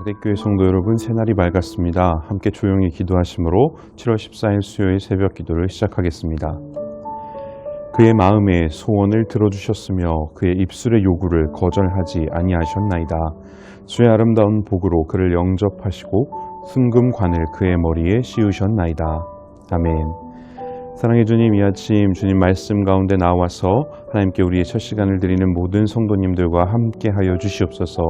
약대교회 성도 여러분, 새날이 밝았습니다. 함께 조용히 기도하심으로 7월 14일 수요일 새벽 기도를 시작하겠습니다. 그의 마음에 소원을 들어주셨으며 그의 입술의 요구를 거절하지 아니하셨나이다. 주의 아름다운 복으로 그를 영접하시고 순금관을 그의 머리에 씌우셨나이다. 아멘. 사랑해 주님 이 아침 주님 말씀 가운데 나와서 하나님께 우리의 첫 시간을 드리는 모든 성도님들과 함께 하여 주시옵소서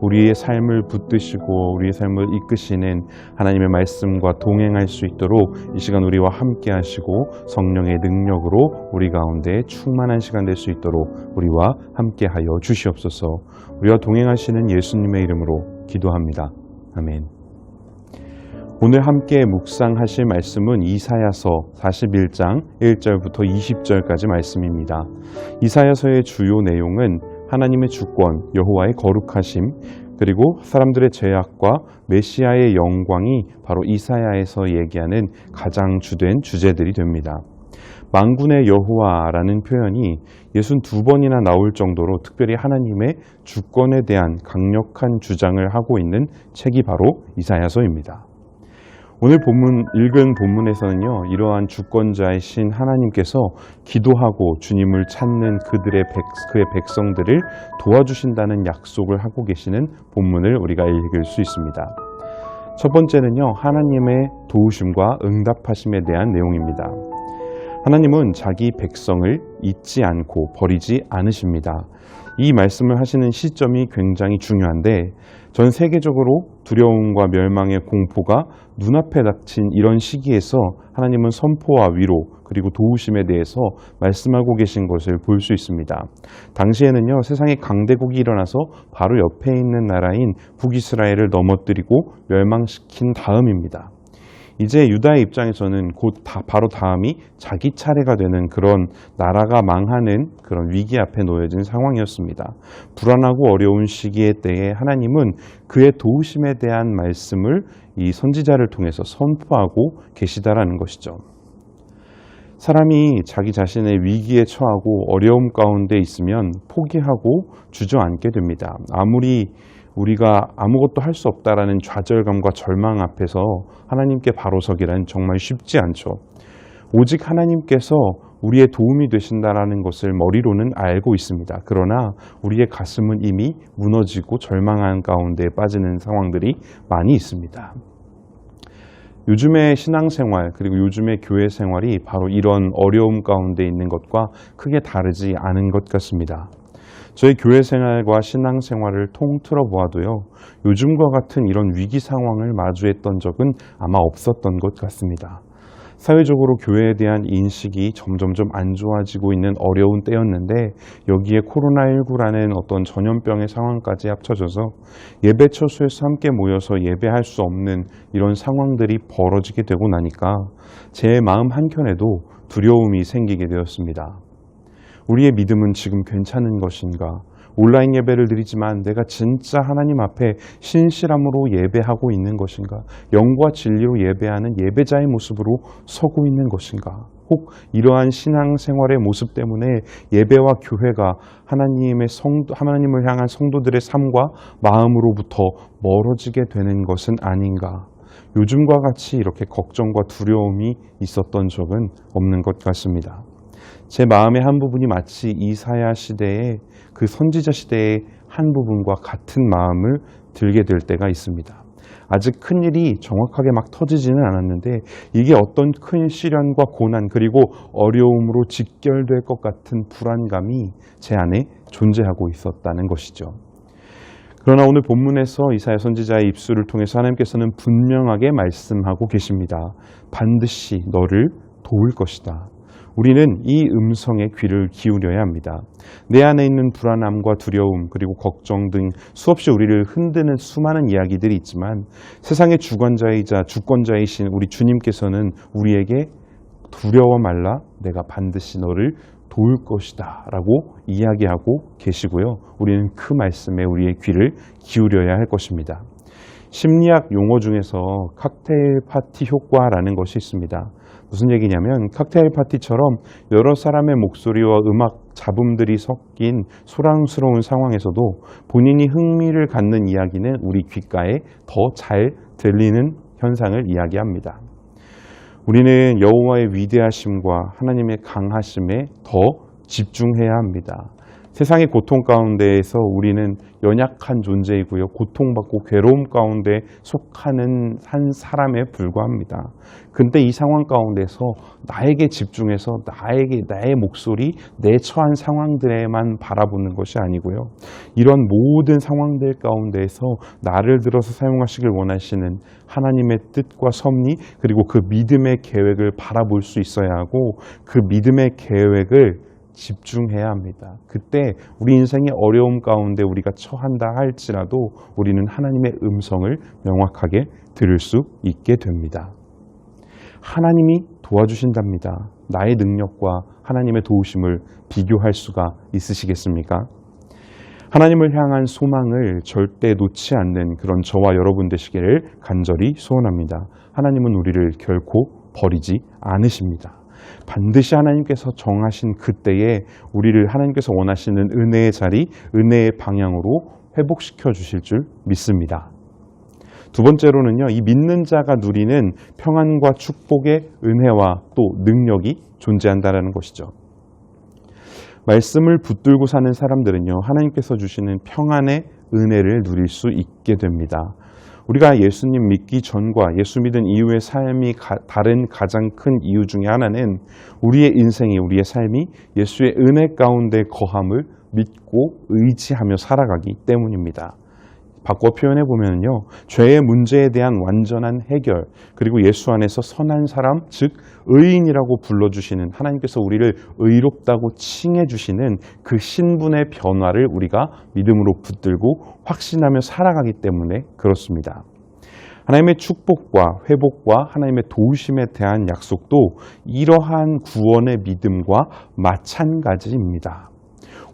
우리의 삶을 붙드시고 우리의 삶을 이끄시는 하나님의 말씀과 동행할 수 있도록 이 시간 우리와 함께 하시고 성령의 능력으로 우리 가운데 충만한 시간 될 수 있도록 우리와 함께 하여 주시옵소서 우리와 동행하시는 예수님의 이름으로 기도합니다. 아멘. 오늘 함께 묵상하실 말씀은 이사야서 41장 1절부터 20절까지 말씀입니다. 이사야서의 주요 내용은 하나님의 주권, 여호와의 거룩하심, 그리고 사람들의 죄악과 메시아의 영광이 바로 이사야에서 얘기하는 가장 주된 주제들이 됩니다. 망군의 여호와라는 표현이 62번이나 나올 정도로 특별히 하나님의 주권에 대한 강력한 주장을 하고 있는 책이 바로 이사야서입니다. 오늘 본문 읽은 본문에서는요 이러한 주권자이신 하나님께서 기도하고 주님을 찾는 그들의 백, 그의 백성들을 도와주신다는 약속을 하고 계시는 본문을 우리가 읽을 수 있습니다. 첫 번째는요 하나님의 도우심과 응답하심에 대한 내용입니다. 하나님은 자기 백성을 잊지 않고 버리지 않으십니다. 이 말씀을 하시는 시점이 굉장히 중요한데 전 세계적으로 두려움과 멸망의 공포가 눈앞에 닥친 이런 시기에서 하나님은 선포와 위로 그리고 도우심에 대해서 말씀하고 계신 것을 볼 수 있습니다. 당시에는요 세상에 강대국이 일어나서 바로 옆에 있는 나라인 북이스라엘을 넘어뜨리고 멸망시킨 다음입니다. 이제 유다의 입장에서는 곧 다, 바로 다음이 자기 차례가 되는 그런 나라가 망하는 그런 위기 앞에 놓여진 상황이었습니다. 불안하고 어려운 시기에 때에 하나님은 그의 도우심에 대한 말씀을 이 선지자를 통해서 선포하고 계시다라는 것이죠. 사람이 자기 자신의 위기에 처하고 어려움 가운데 있으면 포기하고 주저앉게 됩니다. 아무리 우리가 아무것도 할 수 없다라는 좌절감과 절망 앞에서 하나님께 바로 서기란 정말 쉽지 않죠. 오직 하나님께서 우리의 도움이 되신다라는 것을 머리로는 알고 있습니다. 그러나 우리의 가슴은 이미 무너지고 절망한 가운데 빠지는 상황들이 많이 있습니다. 요즘의 신앙생활 그리고 요즘의 교회 생활이 바로 이런 어려움 가운데 있는 것과 크게 다르지 않은 것 같습니다. 저희 교회 생활과 신앙 생활을 통틀어 보아도요, 요즘과 같은 이런 위기 상황을 마주했던 적은 아마 없었던 것 같습니다. 사회적으로 교회에 대한 인식이 점점점 안 좋아지고 있는 어려운 때였는데 여기에 코로나19라는 어떤 전염병의 상황까지 합쳐져서 예배 처소에서 함께 모여서 예배할 수 없는 이런 상황들이 벌어지게 되고 나니까 제 마음 한켠에도 두려움이 생기게 되었습니다. 우리의 믿음은 지금 괜찮은 것인가? 온라인 예배를 드리지만 내가 진짜 하나님 앞에 신실함으로 예배하고 있는 것인가? 영과 진리로 예배하는 예배자의 모습으로 서고 있는 것인가? 혹 이러한 신앙생활의 모습 때문에 예배와 교회가 하나님의 성도, 하나님을 향한 성도들의 삶과 마음으로부터 멀어지게 되는 것은 아닌가? 요즘과 같이 이렇게 걱정과 두려움이 있었던 적은 없는 것 같습니다. 제 마음의 한 부분이 마치 이사야 시대의 그 선지자 시대의 한 부분과 같은 마음을 들게 될 때가 있습니다. 아직 큰 일이 정확하게 막 터지지는 않았는데 이게 어떤 큰 시련과 고난 그리고 어려움으로 직결될 것 같은 불안감이 제 안에 존재하고 있었다는 것이죠. 그러나 오늘 본문에서 이사야 선지자의 입술을 통해서 하나님께서는 분명하게 말씀하고 계십니다. 반드시 너를 도울 것이다. 우리는 이 음성에 귀를 기울여야 합니다. 내 안에 있는 불안함과 두려움 그리고 걱정 등 수없이 우리를 흔드는 수많은 이야기들이 있지만 세상의 주관자이자 주권자이신 우리 주님께서는 우리에게 두려워 말라 내가 반드시 너를 도울 것이다 라고 이야기하고 계시고요. 우리는 그 말씀에 우리의 귀를 기울여야 할 것입니다. 심리학 용어 중에서 칵테일 파티 효과라는 것이 있습니다. 무슨 얘기냐면 칵테일 파티처럼 여러 사람의 목소리와 음악 잡음들이 섞인 소란스러운 상황에서도 본인이 흥미를 갖는 이야기는 우리 귓가에 더 잘 들리는 현상을 이야기합니다. 우리는 여호와의 위대하심과 하나님의 강하심에 더 집중해야 합니다. 세상의 고통 가운데에서 우리는 연약한 존재이고요. 고통받고 괴로움 가운데 속하는 한 사람에 불과합니다. 근데 이 상황 가운데서 나에게 집중해서 나에게 나의 목소리, 내 처한 상황들에만 바라보는 것이 아니고요. 이런 모든 상황들 가운데에서 나를 들어서 사용하시길 원하시는 하나님의 뜻과 섭리 그리고 그 믿음의 계획을 바라볼 수 있어야 하고 그 믿음의 계획을 집중해야 합니다. 그때 우리 인생의 어려움 가운데 우리가 처한다 할지라도 우리는 하나님의 음성을 명확하게 들을 수 있게 됩니다. 하나님이 도와주신답니다. 나의 능력과 하나님의 도우심을 비교할 수가 있으시겠습니까? 하나님을 향한 소망을 절대 놓지 않는 그런 저와 여러분 되시기를 간절히 소원합니다. 하나님은 우리를 결코 버리지 않으십니다. 반드시 하나님께서 정하신 그때에 우리를 하나님께서 원하시는 은혜의 자리, 은혜의 방향으로 회복시켜 주실 줄 믿습니다. 두 번째로는요, 이 믿는 자가 누리는 평안과 축복의 은혜와 또 능력이 존재한다라는 것이죠. 말씀을 붙들고 사는 사람들은요, 하나님께서 주시는 평안의 은혜를 누릴 수 있게 됩니다. 우리가 예수님 믿기 전과 예수 믿은 이후의 삶이 가, 다른 가장 큰 이유 중에 하나는 우리의 인생이 우리의 삶이 예수의 은혜 가운데 거함을 믿고 의지하며 살아가기 때문입니다. 바꿔 표현해 보면요. 죄의 문제에 대한 완전한 해결, 그리고 예수 안에서 선한 사람, 즉 의인이라고 불러 주시는 하나님께서 우리를 의롭다고 칭해 주시는 그 신분의 변화를 우리가 믿음으로 붙들고 확신하며 살아가기 때문에 그렇습니다. 하나님의 축복과 회복과 하나님의 도우심에 대한 약속도 이러한 구원의 믿음과 마찬가지입니다.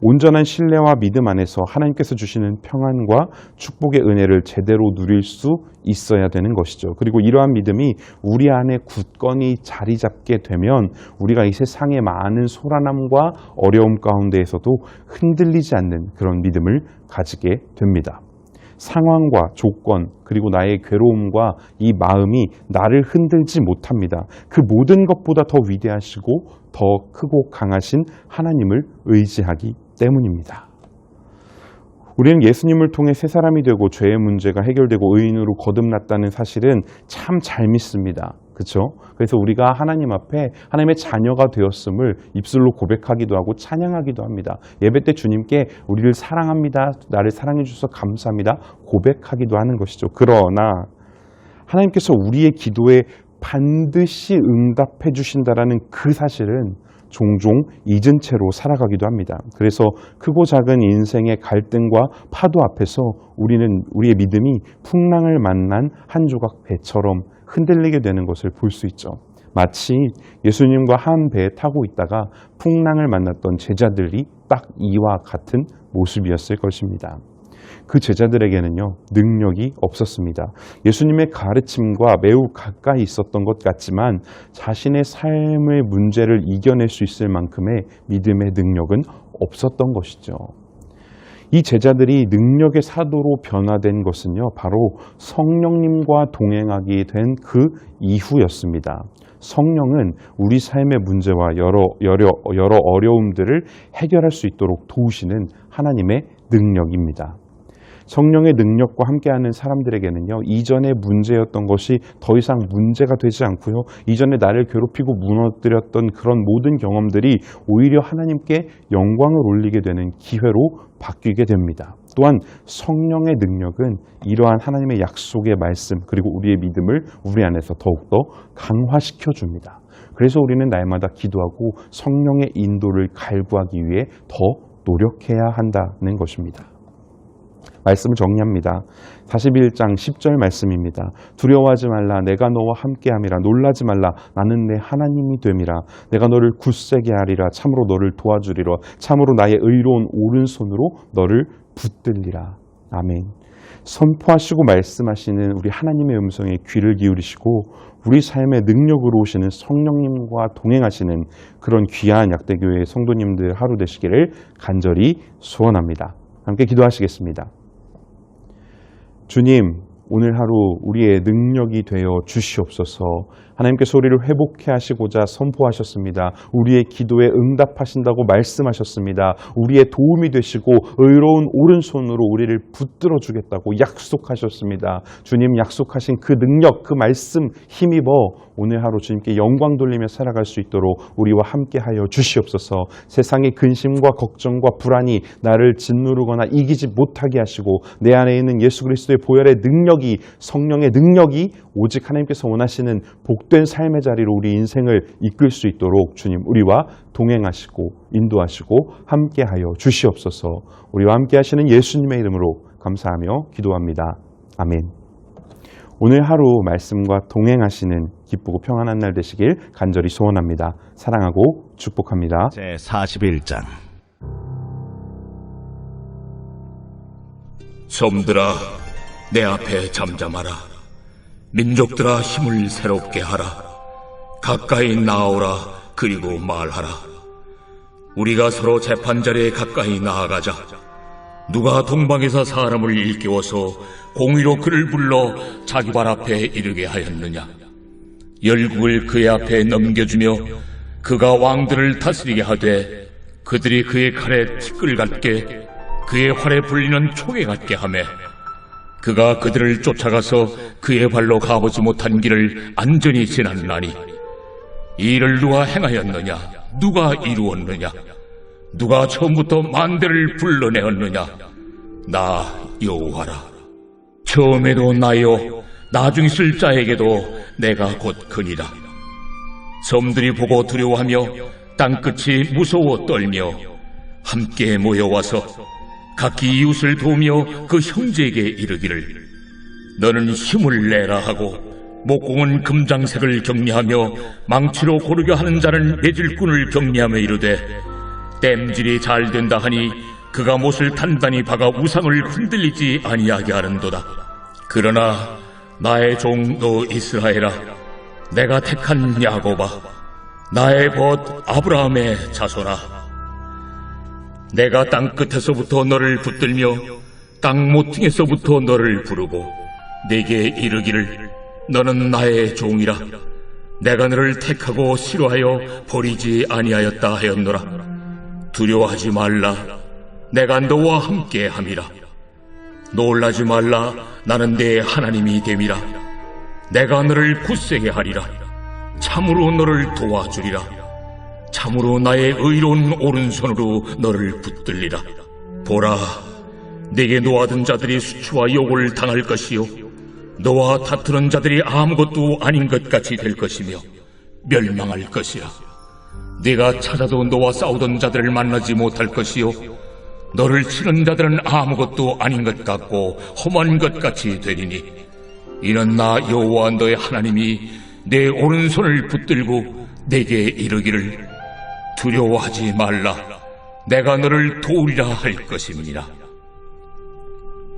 온전한 신뢰와 믿음 안에서 하나님께서 주시는 평안과 축복의 은혜를 제대로 누릴 수 있어야 되는 것이죠. 그리고 이러한 믿음이 우리 안에 굳건히 자리 잡게 되면 우리가 이 세상의 많은 소란함과 어려움 가운데에서도 흔들리지 않는 그런 믿음을 가지게 됩니다. 상황과 조건 그리고 나의 괴로움과 이 마음이 나를 흔들지 못합니다. 그 모든 것보다 더 위대하시고 더 크고 강하신 하나님을 의지하기 때문입니다. 우리는 예수님을 통해 새 사람이 되고 죄의 문제가 해결되고 의인으로 거듭났다는 사실은 참 잘 믿습니다. 그렇죠? 그래서 우리가 하나님 앞에 하나님의 자녀가 되었음을 입술로 고백하기도 하고 찬양하기도 합니다. 예배 때 주님께 우리를 사랑합니다. 나를 사랑해 주셔서 감사합니다. 고백하기도 하는 것이죠. 그러나 하나님께서 우리의 기도에 반드시 응답해 주신다라는 그 사실은 종종 잊은 채로 살아가기도 합니다. 그래서 크고 작은 인생의 갈등과 파도 앞에서 우리는 우리의 믿음이 풍랑을 만난 한 조각 배처럼 흔들리게 되는 것을 볼 수 있죠. 마치 예수님과 한 배에 타고 있다가 풍랑을 만났던 제자들이 딱 이와 같은 모습이었을 것입니다. 그 제자들에게는요, 능력이 없었습니다. 예수님의 가르침과 매우 가까이 있었던 것 같지만 자신의 삶의 문제를 이겨낼 수 있을 만큼의 믿음의 능력은 없었던 것이죠. 이 제자들이 능력의 사도로 변화된 것은요, 바로 성령님과 동행하게 된 그 이후였습니다. 성령은 우리 삶의 문제와 여러, 여러, 여러 어려움들을 해결할 수 있도록 도우시는 하나님의 능력입니다. 성령의 능력과 함께하는 사람들에게는요, 이전의 문제였던 것이 더 이상 문제가 되지 않고요, 이전에 나를 괴롭히고 무너뜨렸던 그런 모든 경험들이 오히려 하나님께 영광을 올리게 되는 기회로 바뀌게 됩니다. 또한 성령의 능력은 이러한 하나님의 약속의 말씀, 그리고 우리의 믿음을 우리 안에서 더욱더 강화시켜 줍니다. 그래서 우리는 날마다 기도하고 성령의 인도를 갈구하기 위해 더 노력해야 한다는 것입니다. 말씀을 정리합니다. 41장 10절 말씀입니다. 두려워하지 말라 내가 너와 함께함이라 놀라지 말라 나는 내 하나님이 됨이라 내가 너를 굳세게 하리라 참으로 너를 도와주리라 참으로 나의 의로운 오른손으로 너를 붙들리라 아멘. 선포하시고 말씀하시는 우리 하나님의 음성에 귀를 기울이시고 우리 삶의 능력으로 오시는 성령님과 동행하시는 그런 귀한 약대교회 성도님들 하루 되시기를 간절히 소원합니다. 함께 기도하시겠습니다. 주님, 오늘 하루 우리의 능력이 되어 주시옵소서. 하나님께서 우리를 회복해 하시고자 선포하셨습니다. 우리의 기도에 응답하신다고 말씀하셨습니다. 우리의 도움이 되시고 의로운 오른손으로 우리를 붙들어 주겠다고 약속하셨습니다. 주님 약속하신 그 능력, 그 말씀 힘입어 오늘 하루 주님께 영광 돌리며 살아갈 수 있도록 우리와 함께 하여 주시옵소서. 세상의 근심과 걱정과 불안이 나를 짓누르거나 이기지 못하게 하시고 내 안에 있는 예수 그리스도의 보혈의 능력이 성령의 능력이 오직 하나님께서 원하시는 복된 삶의 자리로 우리 인생을 이끌 수 있도록 주님 우리와 동행하시고 인도하시고 함께하여 주시옵소서. 우리와 함께하시는 예수님의 이름으로 감사하며 기도합니다. 아멘. 오늘 하루 말씀과 동행하시는 기쁘고 평안한 날 되시길 간절히 소원합니다. 사랑하고 축복합니다. 제 41장 섬들아 내 앞에 잠잠하라 민족들아 힘을 새롭게 하라. 가까이 나오라 그리고 말하라. 우리가 서로 재판자리에 가까이 나아가자. 누가 동방에서 사람을 일깨워서 공의로 그를 불러 자기 발 앞에 이르게 하였느냐? 열국을 그의 앞에 넘겨주며 그가 왕들을 다스리게 하되 그들이 그의 칼에 티끌 같게 그의 활에 불리는 총에 같게 하매 그가 그들을 쫓아가서 그의 발로 가보지 못한 길을 안전히 지났나니 이 일을 누가 행하였느냐? 누가 이루었느냐? 누가 처음부터 만대를 불러내었느냐? 나 여호와라. 처음에도 나요. 나중 있을 자에게도 내가 곧 그니라. 섬들이 보고 두려워하며 땅끝이 무서워 떨며 함께 모여와서 각기 이웃을 도우며 그 형제에게 이르기를 너는 힘을 내라 하고 목공은 금장색을 격리하며 망치로 고르게 하는 자는 매질꾼을 격리하며 이르되 땜질이 잘 된다 하니 그가 못을 단단히 박아 우상을 흔들리지 아니하게 하는도다. 그러나 나의 종 너 이스라엘아 내가 택한 야곱아 나의 벗 아브라함의 자손아 내가 땅 끝에서부터 너를 붙들며 땅 모퉁에서부터 너를 부르고 내게 이르기를 너는 나의 종이라. 내가 너를 택하고 싫어하여 버리지 아니하였다 하였노라. 두려워하지 말라. 내가 너와 함께 함이라. 놀라지 말라. 나는 내 하나님이 됨이라. 내가 너를 굳세게 하리라. 참으로 너를 도와주리라 참으로 나의 의로운 오른손으로 너를 붙들리라. 보라, 내게 놓아둔 자들이 수치와 욕을 당할 것이요. 너와 다투는 자들이 아무것도 아닌 것 같이 될 것이며 멸망할 것이라. 네가 찾아도 너와 싸우던 자들을 만나지 못할 것이요. 너를 치는 자들은 아무것도 아닌 것 같고 험한 것 같이 되리니 이는 나 여호와 너의 하나님이 내 오른손을 붙들고 내게 이르기를 두려워하지 말라. 내가 너를 도우리라 할 것입니다.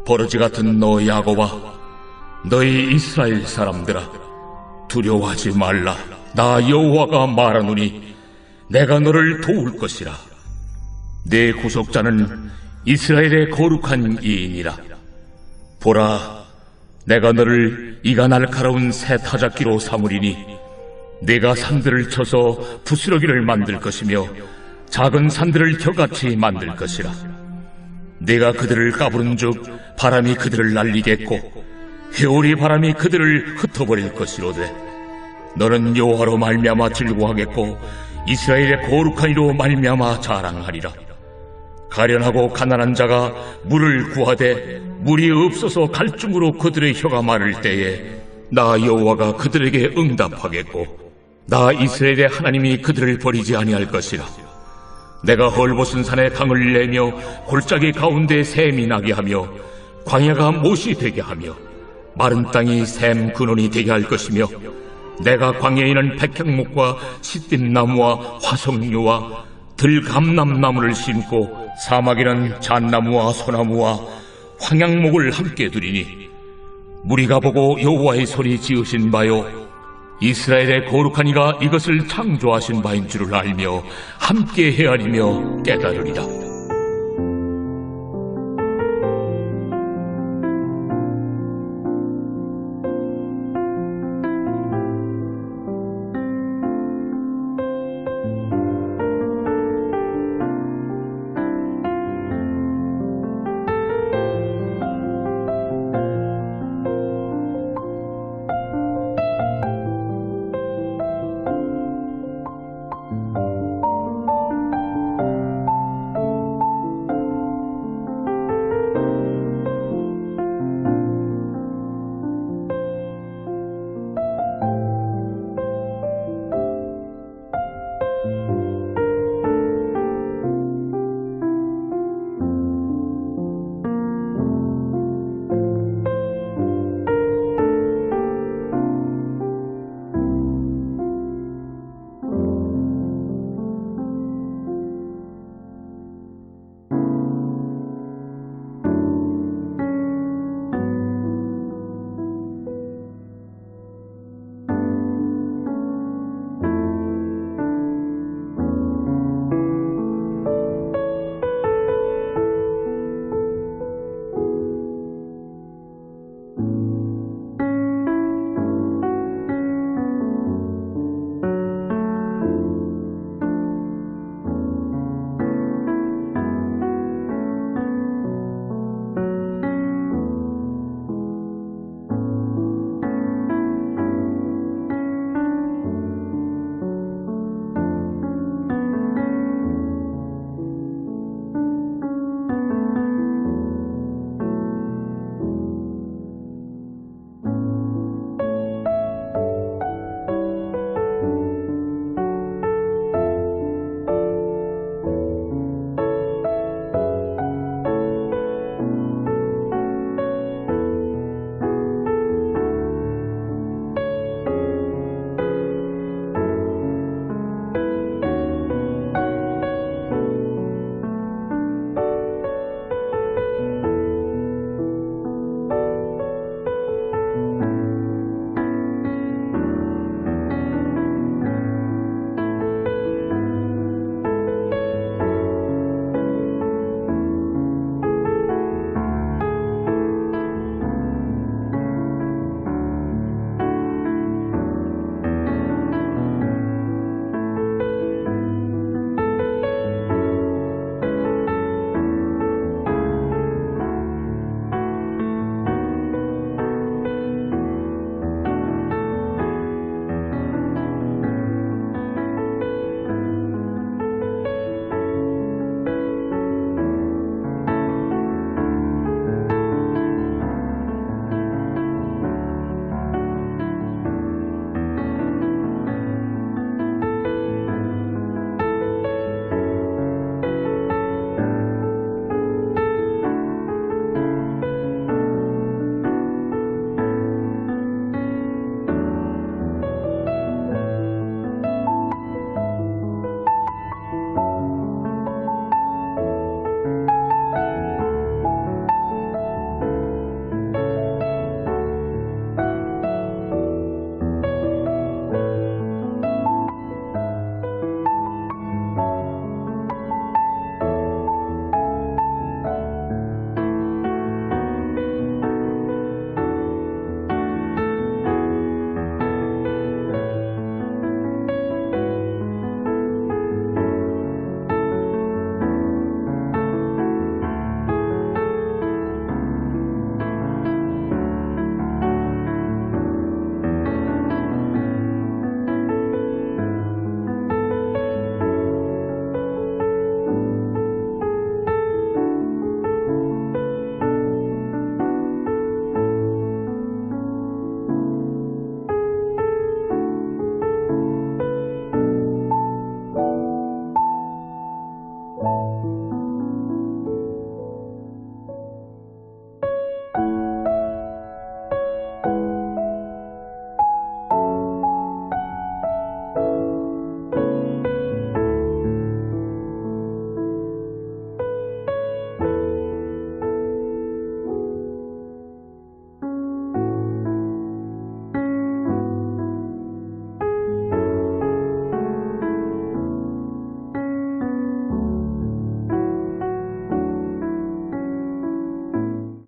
버러지 같은 너 야곱아, 너희 이스라엘 사람들아, 두려워하지 말라. 나 여호와가 말하노니 내가 너를 도울 것이라. 내 구속자는 이스라엘의 거룩한 이인이라. 보라, 내가 너를 이가 날카로운 새 타작기로 삼으리니 내가 산들을 쳐서 부스러기를 만들 것이며 작은 산들을 혀같이 만들 것이라. 내가 그들을 까부른즉 바람이 그들을 날리겠고 회오리 바람이 그들을 흩어버릴 것이로되 너는 여호와로 말미암아 즐거워하겠고 이스라엘의 거룩한 이로 말미암아 자랑하리라. 가련하고 가난한 자가 물을 구하되 물이 없어서 갈증으로 그들의 혀가 마를 때에 나 여호와가 그들에게 응답하겠고 나 이스라엘의 하나님이 그들을 버리지 아니할 것이라. 내가 헐벗은 산에 강을 내며 골짜기 가운데 샘이 나게 하며 광야가 못이 되게 하며 마른 땅이 샘 근원이 되게 할 것이며 내가 광야에는 백향목과 시띠나무와 화석류와 들감남나무를 심고 사막에는 잣나무와 소나무와 황양목을 함께 두리니 무리가 보고 여호와의 손이 지으신 바요 이스라엘의 거룩한 이가 이것을 창조하신 바인 줄을 알며 함께 헤아리며 깨달으리라